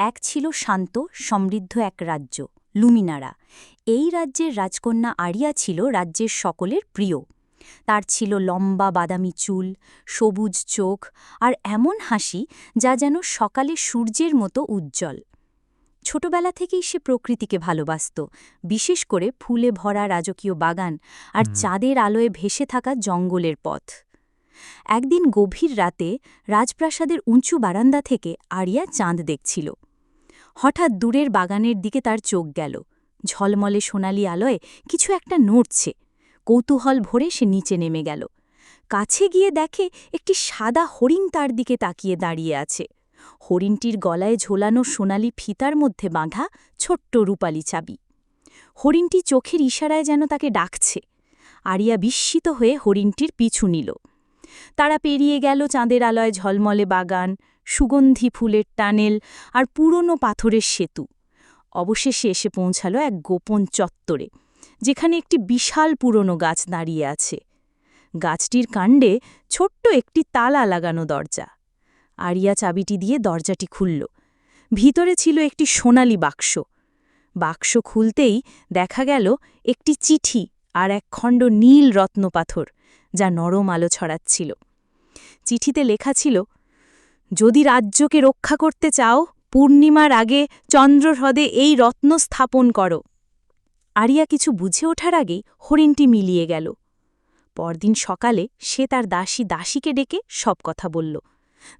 এক ছিল শান্ত সমৃদ্ধ এক রাজ্য লুমিনারা। এই রাজ্যের রাজকন্যা আরিয়া ছিল রাজ্যের সকলের প্রিয়। তার ছিল লম্বা বাদামি চুল সবুজ চোখ আর এমন হাসি যা যেন সকালে সূর্যের মতো উজ্জ্বল। ছোটবেলা থেকেই সে প্রকৃতিকে ভালোবাসত বিশেষ করে ফুলে ভরা রাজকীয় বাগান আর চাঁদের আলোয় ভেসে থাকা জঙ্গলের পথ। একদিন গভীর রাতে রাজপ্রাসাদের উঁচু বারান্দা থেকে আরিয়া চাঁদ দেখছিল। হঠাৎ দূরের বাগানের দিকে তার চোখ গেল। ঝলমলে সোনালি আলোয় কিছু একটা নড়ছে। কৌতূহল ভরে সে নিচে নেমে গেল। কাছে গিয়ে দেখে একটি সাদা হরিণ তার দিকে তাকিয়ে দাঁড়িয়ে আছে। হরিণটির গলায় ঝোলানো সোনালি ফিতার মধ্যে বাঁধা ছোট্ট রূপালি চাবি। হরিণটি চোখের ইশারায় যেন তাকে ডাকছে। আরিয়া বিস্মিত হয়ে হরিণটির পিছু নিল। তারা পেরিয়ে গেল চাঁদের আলয় ঝলমলে বাগান। সুগন্ধি ফুলের টানেল আর পুরনো পাথরের সেতু। অবশেষে এসে পৌঁছালো এক গোপন চত্বরে, যেখানে একটি বিশাল পুরনো গাছ দাঁড়িয়ে আছে। গাছটির কাণ্ডে ছোট্ট একটি তালা লাগানো দরজা। আরিয়া চাবিটি দিয়ে দরজাটি খুলল। ভিতরে ছিল একটি সোনালি বাক্স। বাক্স খুলতেই দেখা গেল একটি চিঠি আর এক খণ্ড নীল রত্নপাথর, যা নরম আলো ছড়াচ্ছিল। চিঠিতে লেখা ছিল যদি রাজ্যকে রক্ষা করতে চাও, পূর্ণিমার আগে চন্দ্রহ্রদে এই রত্ন স্থাপন করো। আরিয়া কিছু বুঝে ওঠার আগেই হরিণটি মিলিয়ে গেল। পরদিন সকালে সে তার দাসী দাসীকে ডেকে সব কথা বলল।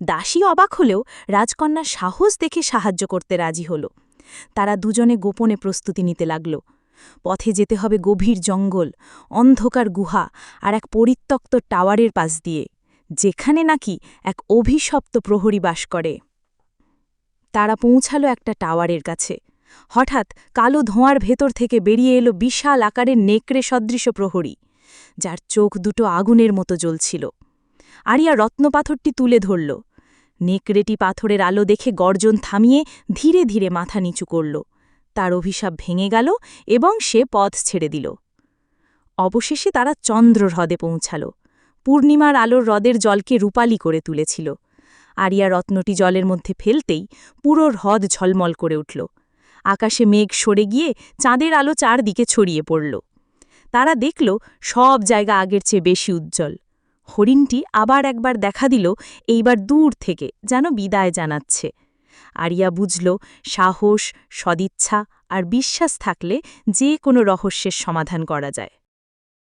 দাসী অবাক হলেও রাজকন্যার সাহস দেখে সাহায্য করতে রাজি হল। তারা দুজনে গোপনে প্রস্তুতি নিতে লাগল। পথে যেতে হবে গভীর জঙ্গল, অন্ধকার গুহা আর এক পরিত্যক্ত টাওয়ারের পাশ দিয়ে। যেখানে নাকি এক অভিশপ্ত প্রহরী বাস করে। তারা পৌঁছালো একটা টাওয়ারের কাছে। হঠাৎ কালো ধোঁয়ার ভেতর থেকে বেরিয়ে এলো বিশাল আকারের নেকড়ে সদৃশ প্রহরী, যার চোখ দুটো আগুনের মতো জ্বলছিল। আরিয়া রত্নপাথরটি তুলে ধরল। নেকড়েটি পাথরের আলো দেখে গর্জন থামিয়ে ধীরে ধীরে মাথা নিচু করল। তার অভিশাপ ভেঙে গেল এবং সে পথ ছেড়ে দিল। অবশেষে তারা চন্দ্র হ্রদে পৌঁছাল। পূর্ণিমার আলোর হ্রদের জলকে রূপালি করে তুলেছিল। আরিয়া রত্নটি জলের মধ্যে ফেলতেই পুরো হ্রদ ঝলমল করে উঠল। আকাশে মেঘ সরে গিয়ে চাঁদের আলো চারদিকে ছড়িয়ে পড়ল। তারা দেখল, সব জায়গা আগের চেয়ে বেশি উজ্জ্বল। হরিণটি আবার একবার দেখা দিল, এইবার দূর থেকে যেন বিদায় জানাচ্ছে। আরিয়া বুঝল, সাহস, সদিচ্ছা আর বিশ্বাস থাকলে যে কোনো রহস্যের সমাধান করা যায়।